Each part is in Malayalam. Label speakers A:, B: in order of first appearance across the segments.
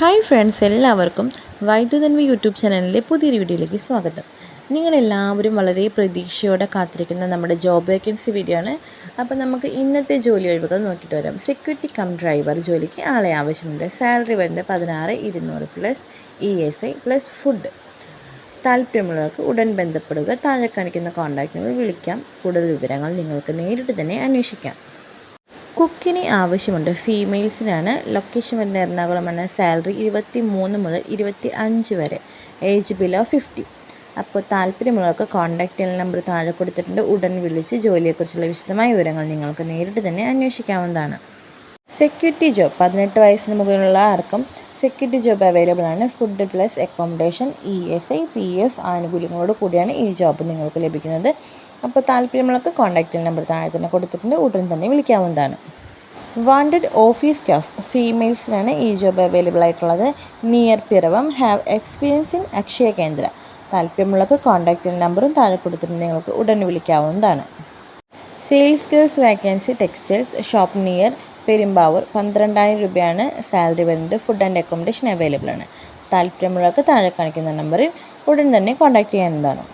A: ഹായ് ഫ്രണ്ട്സ് എല്ലാവർക്കും വൈദ്യുതന്മ യൂട്യൂബ് ചാനലിലെ പുതിയൊരു വീഡിയോയിലേക്ക് സ്വാഗതം. നിങ്ങളെല്ലാവരും വളരെ പ്രതീക്ഷയോടെ കാത്തിരിക്കുന്ന നമ്മുടെ ജോബ് വേക്കൻസി വീഡിയോ ആണ്. അപ്പോൾ നമുക്ക് ഇന്നത്തെ ജോലി ഒഴിവുകൾ നോക്കിയിട്ട് വരാം. സെക്യൂരിറ്റി കം ഡ്രൈവർ ജോലിക്ക് ആളെ ആവശ്യമുണ്ട്. സാലറി വരുന്നത് പതിനാറ് ഇരുന്നൂറ് plus E S I plus food താല്പര്യമുള്ളവർക്ക് ഉടൻ ബന്ധപ്പെടുക. താഴെ കാണിക്കുന്ന കോൺടാക്ട് നമ്പർ വിളിക്കാം. കൂടുതൽ വിവരങ്ങൾ നിങ്ങൾക്ക് നേരിട്ട് തന്നെ അന്വേഷിക്കാം. കുക്കിന് ആവശ്യമുണ്ട്. ഫീമെയിൽസിനാണ് ലൊക്കേഷൻ വരുന്ന എറണാകുളമാണ് സാലറി ഇരുപത്തി മൂന്ന് മുതൽ ഇരുപത്തി അഞ്ച് വരെ. Age below fifty. അപ്പോൾ താല്പര്യമുള്ളവർക്ക് കോൺടാക്ട് ചെയ്യുന്ന നമ്പർ താഴെ കൊടുത്തിട്ടുണ്ട്. ഉടൻ വിളിച്ച് ജോലിയെക്കുറിച്ചുള്ള വിശദമായ വിവരങ്ങൾ നിങ്ങൾക്ക് നേരിട്ട് തന്നെ അന്വേഷിക്കാവുന്നതാണ്. Security job. പതിനെട്ട് വയസ്സിന് മുകളിലുള്ള ആർക്കും സെക്യൂരിറ്റി ജോബ് അവൈലബിൾ ആണ്. Food plus accommodation E S I P F ആനുകൂല്യങ്ങളോട് കൂടിയാണ് ഈ ജോബ് നിങ്ങൾക്ക് ലഭിക്കുന്നത്. അപ്പോൾ താല്പര്യമുള്ളവർക്ക് കോൺടാക്റ്റ് നമ്പർ താഴെ തന്നെ കൊടുത്തിട്ടുണ്ട്. ഉടൻ തന്നെ വിളിക്കാവുന്നതാണ്. വാണ്ടഡ് ഓഫീസ് സ്റ്റാഫ് ഫീമെയിൽസിനാണ് ഈ ജോബ് അവൈലബിൾ ആയിട്ടുള്ളത്. Near Piravom have experience in Akshaya Kendra. താല്പര്യമുള്ളവർക്ക് കോൺടാക്റ്റ് നമ്പറും താഴെ കൊടുത്തിട്ടുണ്ട്. നിങ്ങൾക്ക് ഉടൻ വിളിക്കാവുന്നതാണ്. Sales girls vacancy textiles shop near Perumbavoor. പന്ത്രണ്ടായിരം രൂപയാണ് സാലറി വരുന്നത്. ഫുഡ് ആൻഡ് അക്കോമഡേഷൻ അവൈലബിൾ ആണ്. താല്പര്യമുള്ളവർക്ക് താഴെ കാണിക്കുന്ന നമ്പറിൽ ഉടൻ തന്നെ കോൺടാക്റ്റ് ചെയ്യാവുന്നതാണ്.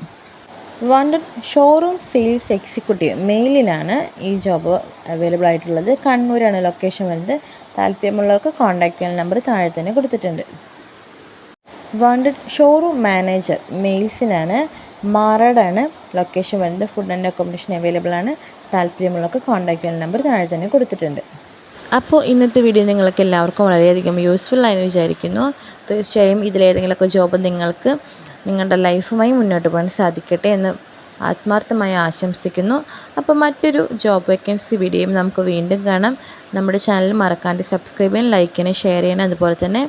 A: വാണ്ടഡ് ഷോറൂം സെയിൽസ് എക്സിക്യൂട്ടീവ് മെയിലിനാണ് ഈ ജോബ് അവൈലബിൾ ആയിട്ടുള്ളത്. കണ്ണൂരാണ് ലൊക്കേഷൻ വരുന്നത്. താല്പര്യമുള്ളവർക്ക് കോൺടാക്റ്റ് ചെയ്യുന്ന നമ്പർ താഴെ തന്നെ കൊടുത്തിട്ടുണ്ട്. വാണ്ടഡ് ഷോറൂം മാനേജർ മെയിൽസിനാണ് മാറാടാണ് ലൊക്കേഷൻ വരുന്നത്. ഫുഡ് ആൻഡ് അക്കോമഡേഷൻ അവൈലബിൾ ആണ്. താല്പര്യമുള്ളവർക്ക് കോൺടാക്ട് ചെയ്യുന്ന നമ്പർ താഴെ തന്നെ കൊടുത്തിട്ടുണ്ട്. അപ്പോൾ ഇന്നത്തെ വീഡിയോ നിങ്ങൾക്ക് എല്ലാവർക്കും വളരെയധികം യൂസ്ഫുൾ ആയെന്ന് വിചാരിക്കുന്നു. തീർച്ചയായും ഇതിലേതെങ്കിലുമൊക്കെ ജോബ് നിങ്ങൾക്ക് നിങ്ങളുടെ ലൈഫുമായി മുന്നോട്ട് പോകാൻ സാധിക്കട്ടെ എന്ന് ആത്മാർത്ഥമായി ആശംസിക്കുന്നു. അപ്പോൾ മറ്റൊരു ജോബ് വേക്കൻസി വീഡിയോയും നമുക്ക് വീണ്ടും കാണാം. നമ്മുടെ ചാനൽ മറക്കാണ്ട് സബ്സ്ക്രൈബ് ചെയ്യാൻ ലൈക്ക് ചെയ്യാൻ ഷെയർ ചെയ്യാൻ അതുപോലെ തന്നെ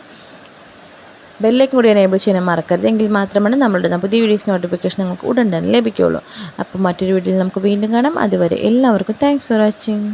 A: ബെല്ലേക്ക് കൂടി എനേബിൾ ചെയ്യാൻ മറക്കരുത്. എങ്കിൽ മാത്രമാണ് നമ്മളുടെ പുതിയ വീഡിയോസ് നോട്ടിഫിക്കേഷൻ നമുക്ക് ഉടൻ തന്നെ ലഭിക്കുകയുള്ളൂ. അപ്പോൾ മറ്റൊരു വീഡിയോയിൽ നമുക്ക് വീണ്ടും കാണാം. അതുവരെ എല്ലാവർക്കും താങ്ക്സ് ഫോർ വാച്ചിങ്